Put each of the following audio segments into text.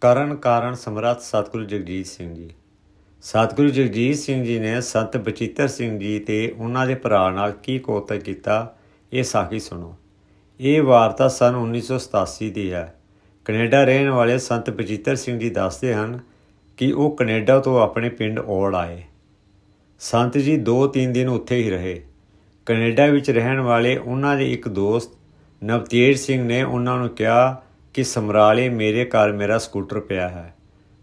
ਕਰਨ ਕਾਰਨ ਸਮਰੱਥ ਸਤਿਗੁਰੂ ਜਗਜੀਤ ਸਿੰਘ ਜੀ। ਸਤਿਗੁਰੂ ਜਗਜੀਤ ਸਿੰਘ ਜੀ ਨੇ ਸੰਤ ਬਚਿੱਤਰ ਸਿੰਘ ਜੀ ਤੇ ਉਹਨਾਂ ਦੇ ਭਰਾ ਨਾਲ ਕੀ ਕੋਤਕ ਕੀਤਾ, ਇਹ ਸਾਖੀ ਸੁਣੋ। ਇਹ ਵਾਰਤਾ ਸਨ 1987 ਦੀ ਹੈ। ਕੈਨੇਡਾ ਰਹਿਣ ਵਾਲੇ ਸੰਤ ਬਚਿੱਤਰ ਸਿੰਘ ਜੀ ਦੱਸਦੇ ਹਨ ਕਿ ਉਹ ਕੈਨੇਡਾ ਤੋਂ ਆਪਣੇ ਪਿੰਡ ਔੜ ਆਏ। ਸੰਤ ਜੀ 2-3 ਦਿਨ ਉੱਥੇ ਹੀ ਰਹੇ। ਕੈਨੇਡਾ ਵਿੱਚ ਰਹਿਣ ਵਾਲੇ ਉਹਨਾਂ ਦੇ ਇੱਕ ਦੋਸਤ ਨਵਤੇਜ ਸਿੰਘ ਨੇ ਉਹਨਾਂ ਨੂੰ ਕਿਹਾ ਕਿ ਸਮਰਾਲੇ ਮੇਰੇ ਘਰ ਮੇਰਾ ਸਕੂਟਰ ਪਿਆ ਹੈ।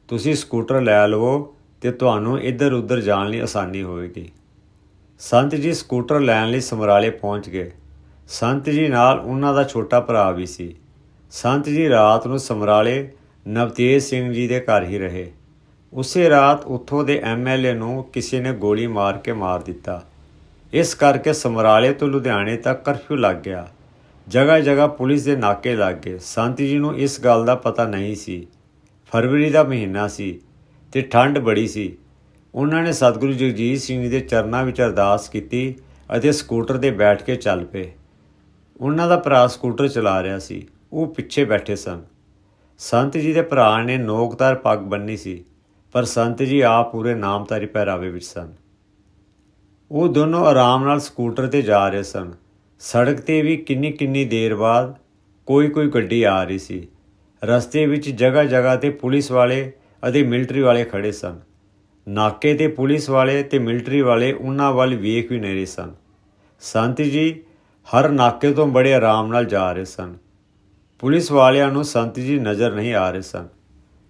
ਤੁਸੀਂ ਸਕੂਟਰ ਲੈ ਲਵੋ ਤੇ ਤੁਹਾਨੂੰ ਇੱਧਰ ਉੱਧਰ ਜਾਣ ਲਈ ਆਸਾਨੀ ਹੋਵੇਗੀ। ਸੰਤ ਜੀ ਸਕੂਟਰ ਲੈਣ ਲਈ ਸਮਰਾਲੇ ਪਹੁੰਚ ਗਏ। ਸੰਤ ਜੀ ਨਾਲ ਉਹਨਾਂ ਦਾ ਛੋਟਾ ਭਰਾ ਵੀ ਸੀ। ਸੰਤ ਜੀ ਰਾਤ ਨੂੰ ਸਮਰਾਲੇ ਨਵਤੇਜ ਸਿੰਘ ਜੀ ਦੇ ਘਰ ਹੀ ਰਹੇ। ਉਸੇ ਰਾਤ ਉੱਥੋਂ ਦੇ ਐਮਐਲਏ ਨੂੰ ਕਿਸੇ ਨੇ ਗੋਲੀ ਮਾਰ ਕੇ ਮਾਰ ਦਿੱਤਾ। ਇਸ ਕਰਕੇ ਸਮਰਾਲੇ ਤੋਂ ਲੁਧਿਆਣੇ ਤੱਕ ਕਰਫਿਊ ਲੱਗ ਗਿਆ। ਜਗ੍ਹਾ ਜਗ੍ਹਾ ਪੁਲਿਸ ਦੇ ਨਾਕੇ ਲੱਗ ਗਏ। ਸੰਤ ਜੀ ਨੂੰ ਇਸ ਗੱਲ ਦਾ ਪਤਾ ਨਹੀਂ ਸੀ। ਫਰਵਰੀ ਦਾ ਮਹੀਨਾ ਸੀ ਤੇ ਠੰਡ ਬੜੀ ਸੀ। ਉਹਨਾਂ ਨੇ ਸਤਿਗੁਰੂ ਜਗਜੀਤ ਸਿੰਘ ਜੀ ਦੇ ਚਰਨਾਂ ਵਿੱਚ ਅਰਦਾਸ ਕੀਤੀ ਅਤੇ ਸਕੂਟਰ ਤੇ ਬੈਠ ਕੇ ਚੱਲ ਪਏ। ਉਹਨਾਂ ਦਾ ਭਰਾ ਸਕੂਟਰ ਚਲਾ ਰਿਹਾ ਸੀ। ਉਹ ਪਿੱਛੇ ਬੈਠੇ ਸਨ। ਸੰਤ ਜੀ ਦੇ ਭਰਾ ਨੇ ਨੋਕਦਾਰ ਪੱਗ ਬੰਨੀ ਸੀ, ਪਰ ਸੰਤ ਜੀ ਆਪ ਪੂਰੇ ਨਾਮਧਾਰੀ ਪਹਿਰਾਵੇ ਵਿੱਚ ਸਨ। ਉਹ ਦੋਨੋਂ ਆਰਾਮ ਨਾਲ ਸਕੂਟਰ ਤੇ ਜਾ ਰਹੇ ਸਨ। ਸੜਕ ਤੇ ਵੀ ਕਿੰਨੀ ਕਿੰਨੀ ਦੇਰ ਬਾਅਦ ਕੋਈ ਕੋਈ ਗੱਡੀ ਆ ਰਹੀ ਸੀ। ਰਸਤੇ ਵਿੱਚ ਜਗ੍ਹਾ ਜਗ੍ਹਾ ਤੇ ਪੁਲਿਸ ਵਾਲੇ ਅਤੇ ਮਿਲਟਰੀ ਵਾਲੇ ਖੜੇ ਸਨ। ਨਾਕੇ ਤੇ ਪੁਲਿਸ ਵਾਲੇ ਤੇ ਮਿਲਟਰੀ ਵਾਲੇ ਉਹਨਾਂ ਵੱਲ ਵੇਖ ਵੀ ਨਹੀਂ ਰਹੇ ਸਨ। ਸੰਤ ਜੀ ਹਰ ਨਾਕੇ ਤੋਂ ਬੜੇ ਆਰਾਮ ਨਾਲ ਜਾ ਰਹੇ ਸਨ। ਪੁਲਿਸ ਵਾਲਿਆਂ ਨੂੰ ਸੰਤ ਜੀ ਨਜ਼ਰ ਨਹੀਂ ਆ ਰਹੇ ਸਨ।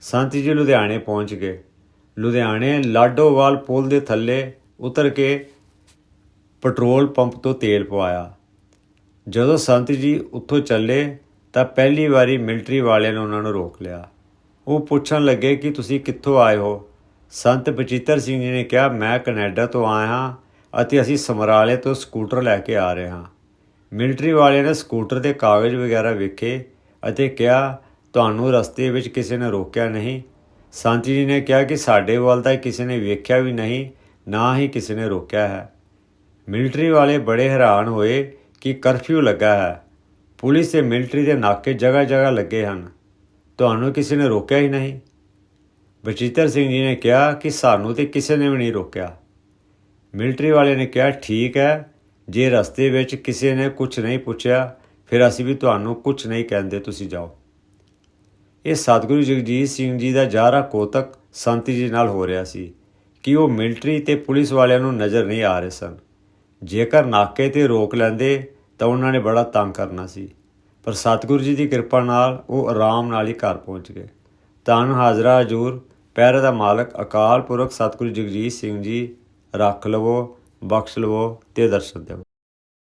ਸੰਤ ਜੀ ਲੁਧਿਆਣੇ ਪਹੁੰਚ ਗਏ। ਲੁਧਿਆਣੇ ਲਾਡੋਵਾਲ ਪੁਲ ਦੇ ਥੱਲੇ ਉਤਰ ਕੇ ਪੈਟਰੋਲ ਪੰਪ ਤੋਂ ਤੇਲ ਪਵਾਇਆ। ਜਦੋਂ ਸੰਤ ਜੀ ਉੱਥੋਂ ਚੱਲੇ ਤਾਂ ਪਹਿਲੀ ਵਾਰੀ ਮਿਲਟਰੀ ਵਾਲਿਆਂ ਨੇ ਉਹਨਾਂ ਨੂੰ ਰੋਕ ਲਿਆ। ਉਹ ਪੁੱਛਣ ਲੱਗੇ ਕਿ ਤੁਸੀਂ ਕਿੱਥੋਂ ਆਏ ਹੋ? ਸੰਤ ਬਚਿੱਤਰ ਸਿੰਘ ਜੀ ਨੇ ਕਿਹਾ, ਮੈਂ ਕੈਨੇਡਾ ਤੋਂ ਆਇਆ ਹਾਂ ਅਤੇ ਅਸੀਂ ਸਮਰਾਲੇ ਤੋਂ ਸਕੂਟਰ ਲੈ ਕੇ ਆ ਰਹੇ ਹਾਂ। ਮਿਲਟਰੀ ਵਾਲਿਆਂ ਨੇ ਸਕੂਟਰ ਦੇ ਕਾਗਜ਼ ਵਗੈਰਾ ਵੇਖੇ ਅਤੇ ਕਿਹਾ, ਤੁਹਾਨੂੰ ਰਸਤੇ ਵਿੱਚ ਕਿਸੇ ਨੇ ਰੋਕਿਆ ਨਹੀਂ। ਸੰਤ ਜੀ ਨੇ ਕਿਹਾ ਕਿ ਸਾਡੇ ਵੱਲ ਤਾਂ ਕਿਸੇ ਨੇ ਵੇਖਿਆ ਵੀ ਨਹੀਂ, ਨਾ ਹੀ ਕਿਸੇ ਨੇ ਰੋਕਿਆ ਹੈ। ਮਿਲਟਰੀ ਵਾਲੇ ਬੜੇ ਹੈਰਾਨ ਹੋਏ ਕਿ ਕਰਫਿਊ ਲੱਗਾ ਹੈ। ਪੁਲਿਸ ਤੇ ਮਿਲਟਰੀ ਦੇ ਨਾਕੇ ਜਗ੍ਹਾ ਜਗ੍ਹਾ ਲੱਗੇ ਹਨ। ਤੁਹਾਨੂੰ ਕਿਸੇ ਨੇ ਰੋਕਿਆ ਹੀ ਨਹੀਂ। ਬਚਿੱਤਰ ਸਿੰਘ ਜੀ ਨੇ ਕਿਹਾ ਕਿ ਸਾਨੂੰ ਤੇ ਕਿਸੇ ਨੇ ਵੀ ਨਹੀਂ ਰੋਕਿਆ। ਮਿਲਟਰੀ ਵਾਲੇ ਨੇ ਕਿਹਾ, ਠੀਕ ਹੈ, ਜੇ ਰਸਤੇ ਵਿੱਚ ਕਿਸੇ ਨੇ ਕੁਝ ਨਹੀਂ ਪੁੱਛਿਆ, ਫਿਰ ਅਸੀਂ ਵੀ ਤੁਹਾਨੂੰ ਕੁਝ ਨਹੀਂ ਕਹਿੰਦੇ, ਤੁਸੀਂ ਜਾਓ। ਇਹ ਸਤਿਗੁਰੂ ਜਗਜੀਤ ਸਿੰਘ ਜੀ ਦਾ ਜਾਰਾ ਕੋਤਕ ਸੰਤੀ ਜੀ ਨਾਲ ਹੋ ਰਿਹਾ ਸੀ ਕਿ ਉਹ ਮਿਲਟਰੀ ਤੇ ਪੁਲਿਸ ਵਾਲਿਆਂ ਨੂੰ ਨਜ਼ਰ ਨਹੀਂ ਆ ਰਹੇ ਸਨ। ਜੇਕਰ ਨਾਕੇ ਤੇ ਰੋਕ ਲੈਂਦੇ, ਤਾਂ ਉਹਨਾਂ ਨੇ ਬੜਾ ਤੰਗ ਕਰਨਾ ਸੀ। ਪਰ ਸਤਿਗੁਰੂ ਜੀ ਦੀ ਕਿਰਪਾ ਨਾਲ ਉਹ ਆਰਾਮ ਨਾਲ ਹੀ ਘਰ ਪਹੁੰਚ ਗਏ। ਧੰਨ ਹਾਜ਼ਰਾ ਹਜੂਰ ਪੈਰੇ ਦਾ ਮਾਲਕ, ਅਕਾਲ ਪੁਰਖ ਸਤਿਗੁਰੂ ਜਗਜੀਤ ਸਿੰਘ ਜੀ, ਰੱਖ ਲਵੋ, ਬਖਸ਼ ਲਵੋ ਤੇ ਦਰਸ਼ਨ ਦਿਓ।